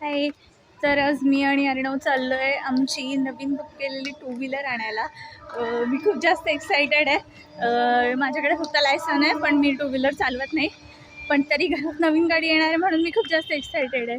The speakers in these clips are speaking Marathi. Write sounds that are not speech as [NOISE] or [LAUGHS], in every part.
हाय तर आज मी आणि अर्णव चाललो आहे आमची नवीन बुक केलेली टू व्हीलर आणायला. मी खूप जास्त एक्सायटेड आहे. माझ्याकडे फक्त लायसन आहे पण मी टू व्हीलर चालवत नाही. पण तरी घरात नवीन गाडी येणार आहे म्हणून मी खूप जास्त एक्सायटेड आहे.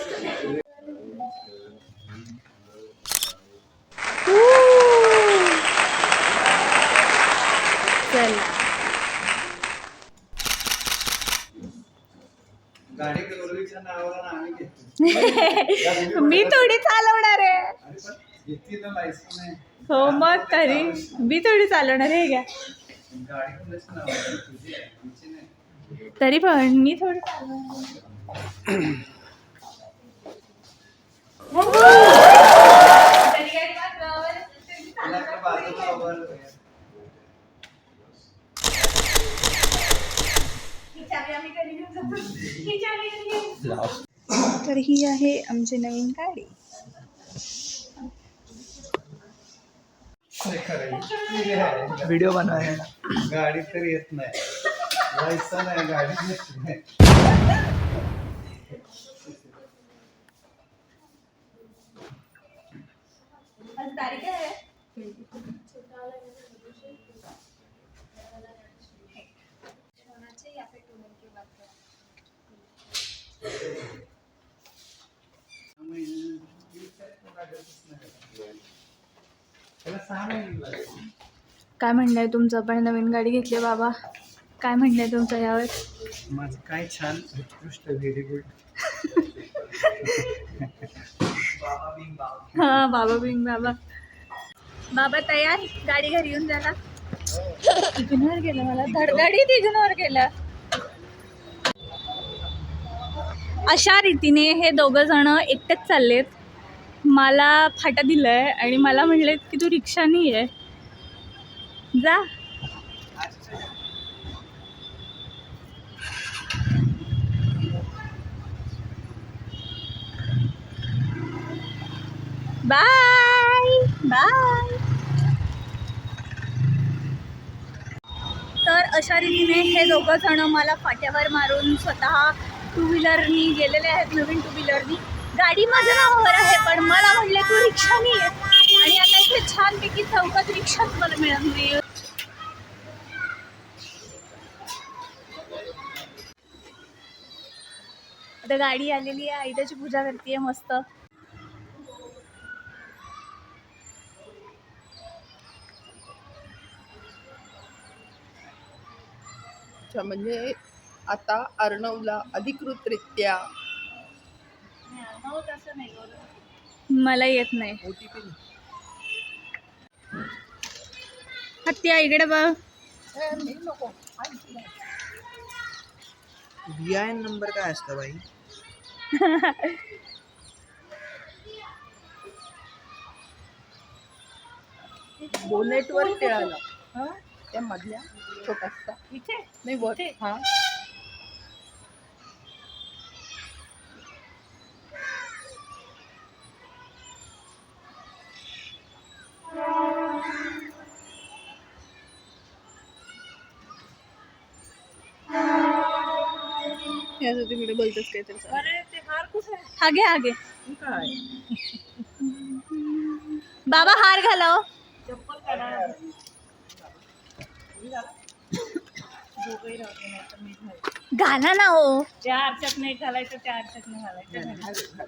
[LAUGHS] मी थोडी चालवणार आहे. हो मग तरी. मी थोडी चालवणार आहे का तरी पण मी थोडी चालवणार [CLEARS THROAT] ही आहे आमची नवीन गाडी. व्हिडिओ बनवायला. गाडी तर येत नाही. आहे गाडी नाही. तारीख आहे. काय म्हणणं आहे तुमचं? पण नवीन गाडी घेतली आहे बाबा. काय म्हणणं आहे तुमचं यावर? माझं काय छान उत्कृष्ट व्हेरी गुड हा बाबा बिंग बाबा. बाबा तयार? गाडी घरी येऊन जायला इग्नोर केलं मला. धडधडीत इग्नोर केलं. अशा रीतीने हे दोघं जण एकटेच चाललेत. मला फाटा दिलाय आणि मला म्हणलेत की तू रिक्षानी ये. जा. Bye bye. तर अशा रीतीने हे दोघं जण मला फाट्यावर मारून स्वतः टू व्हीलरनी गेलेले आहेत नवीन टू व्हीलरनी गाडी माझं नावावर आहे पण मला म्हणले तू रिक्षानी आहे आणि आता इथे छानपैकी चौकात रिक्षाच मला मिळत नाही आता गाडी आलेली आहे आई त्याची पूजा करते मस्त. अच्छा म्हणजे आता अर्णवला अधिकृतरित्या मला येत नाही. हत्या इकडे बघ. नंबर काय असतं बाई? बोनेटवर खेळायला. हा? त्या मधल्या छोटासा इथे? नाही वर. हा. तिकडे काय तर हा घे हा। घे काय बाबा हार घालाव घाला ना हो। चार चटणी घालायचं चार चटणी घालायचं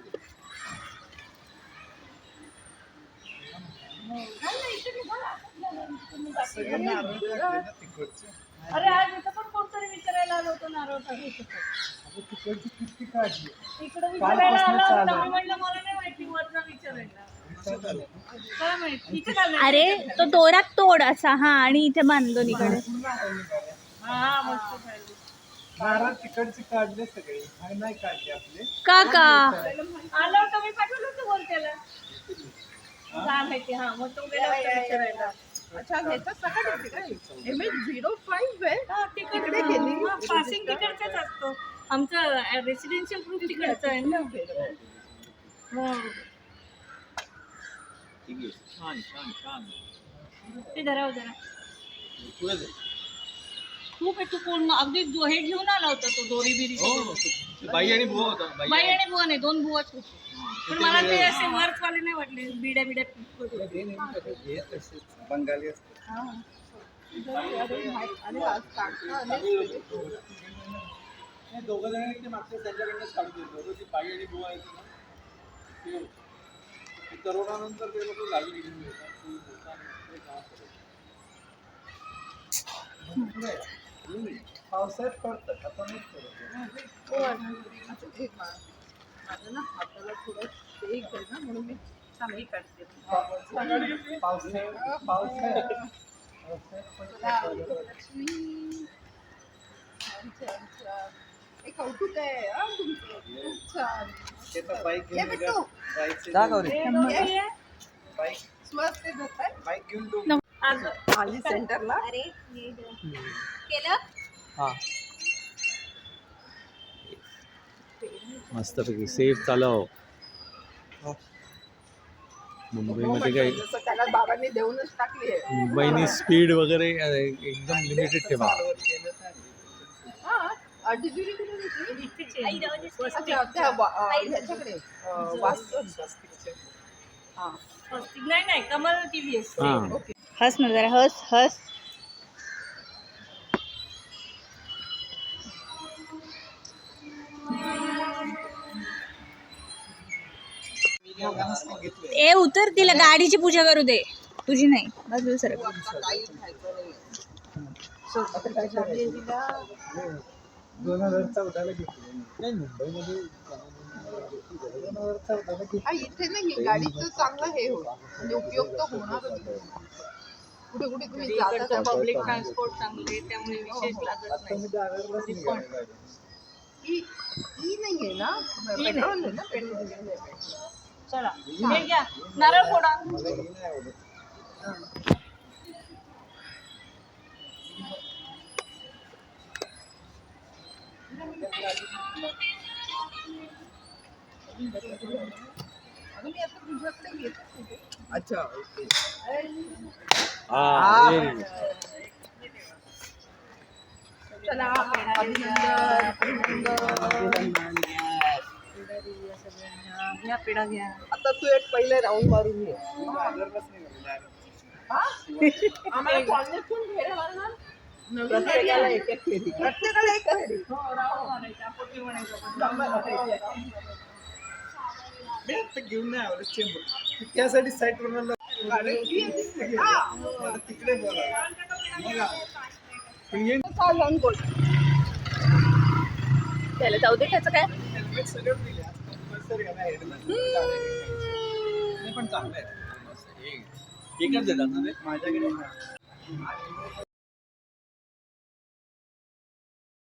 सगळं अरे आज इथं पण कोणतरी विचारायला आलो होतो नारळ काढायचं तिकडची किती काढली इकडे विचारायला कालपासून आला होता चालू. मी म्हटलं मला नाही माहिती वरनं विचारायला. काय माहिती? इथे काय अरे तो दोरात तोड असा हा आणि इथे बांधलो हा मस्त. नारळ तिकडची काढले सगळे. काय नाही काढले आपले. काका आला होता मी पाठवलं होतं वर त्याला. काय माहिती हा मग तो गेला होता विचारायला. अच्छा ह्याच्यात सकाळ होती एम एच झिरो फाईव्ह आहे. तिकडे गेली? पासिंग तिकडचाच असतो. आमचं रेसिडेन्शियल ग्रुप तिकडचा. आहे ना? छान छान छान. ते धराव जरा. खूप आहे तू पूर्ण अगदी हे घेऊन आला होता तो दोरी बिरी सगळं. बाई आणि बुवा होता बाई. बाई आणि बुवा नाही दोन बुवाच होते. पण मला ते असे वर्क वाले नाही वाटले बिड्या बिड्या बंगाली असते आणि आज काढता आले. दोघं जण ते मागच्या त्यांच्याकडनंच काढून ती बाई आणि बुवा आहेत ना. ते होते. ते करोनानंतर ते लोक गावी निघून गेले. ते लोकांना ते काम करत. पावसाळ्यात पडतात माझं ना हाताला थोडं ते ना म्हणून मी चांगली काढते. पावसाळ्यात पावसाळ्यात. कौतुक आहे तुमचं. बाईक घेऊन. बाईक घेऊन आली सेंटरला अरे केलं? मस्तपैकी सेफ चालव. मुंबईमध्ये काय जसं त्याला बाबांनी देऊनच टाकली आहे. मुंबईनी स्पीड वगैरे एकदम लिमिटेड ठेवा. हा डिलिव्हरी ह्याच्याकडे वास्तव हा नाही नाही कमल टीव्हीएस हा. ओके हस ना जरा हस हस. ए उतर तिला गाडीची पूजा करू दे. तुझी नाही. बाजूला सर दोन हजार चौदाला घेतली नाही मुंबईमध्ये दोन हजार चौदाला घेतली हा इथे नाही गाडीचं चांगलं हे हो. म्हणजे उपयोग तर होणार कुठे कुठे तुम्ही जाता इकडचं का पब्लिक ट्रान्सपोर्ट चांगले त्यामुळे विशेष लागत नाही. ना? पेट्रोल आहे ना? पेट्रोल चला। हे घ्या नारळ फोडा. मला ही नाही आवडत मी आता तुझ्याकडे येत होते. अच्छा ओके. हा very good. चला. अभिनंदन अभिनंदन. घ्या पेढा घ्या आता तू एक पहिले राऊंड मारून ये प्रत्येकाला एक. एक फेरी प्रत्येकाला एक फेरी. मी आता घेऊन नाही आवडत चेंबूर. त्यासाठी साईट वर तिकडे बोला. आ- पण त्याला जाऊ दे त्याचं काय? सगळं पण चांगलं आहे. एकच देतात ना माझ्याकडे.